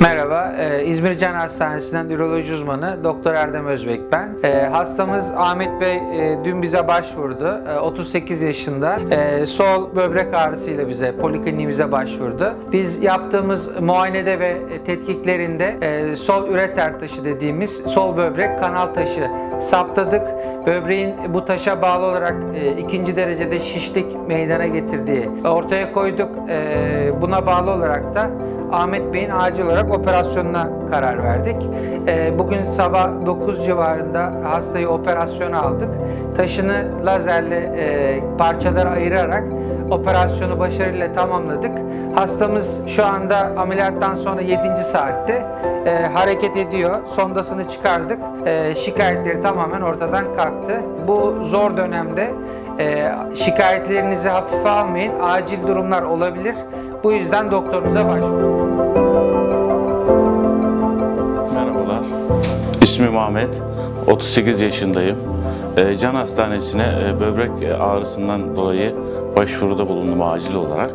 Merhaba, e, İzmir Can Hastanesi'nden üroloji uzmanı Doktor Erdem Özbek ben. E, hastamız Ahmet Bey e, dün bize başvurdu. E, 38 yaşında. Sol böbrek ağrısıyla bize, polikliniğimize başvurdu. Biz yaptığımız muayenede ve tetkiklerinde sol üreter taşı dediğimiz sol böbrek kanal taşı saptadık. Böbreğin bu taşa bağlı olarak ikinci derecede şişlik meydana getirdiği ortaya koyduk. Buna bağlı olarak da Ahmet Bey'in acil olarak operasyonuna karar verdik. Ee, Bugün sabah 9 civarında hastayı operasyona aldık. Taşını lazerle e, parçalara ayırarak operasyonu başarıyla tamamladık. Hastamız şu anda ameliyattan sonra 7. saatte e, hareket ediyor. Sondasını çıkardık. E, şikayetleri tamamen ortadan kalktı. Bu zor dönemde e, şikayetlerinizi hafife almayın. Acil durumlar olabilir. Bu yüzden doktorunuza başvurun. Merhabalar. İsmim Ahmet. 38 yaşındayım. Ee, Can Hastanesi'ne e, böbrek ağrısından dolayı başvuruda bulundum acil olarak.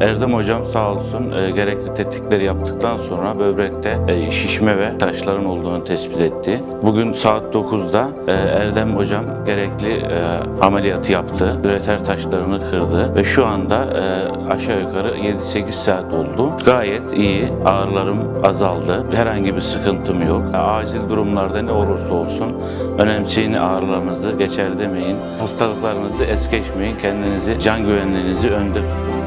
Erdem hocam sağ olsun e, gerekli tetkikleri yaptıktan sonra böbrekte e, şişme ve taşların olduğunu tespit etti. Bugün saat 9'da e, Erdem hocam gerekli e, ameliyatı yaptı. Üreter taşlarını kırdı ve şu anda e, aşağı yukarı 7-8 saat oldu. Gayet iyi. Ağrılarım azaldı. Herhangi bir sıkıntım yok. Acil durumlarda ne olursa olsun önemseyin ağrılarınızı geçer demeyin. Hastalıklarınızı es geçmeyin. Kendinizi, can güvenliğinizi önde tutun.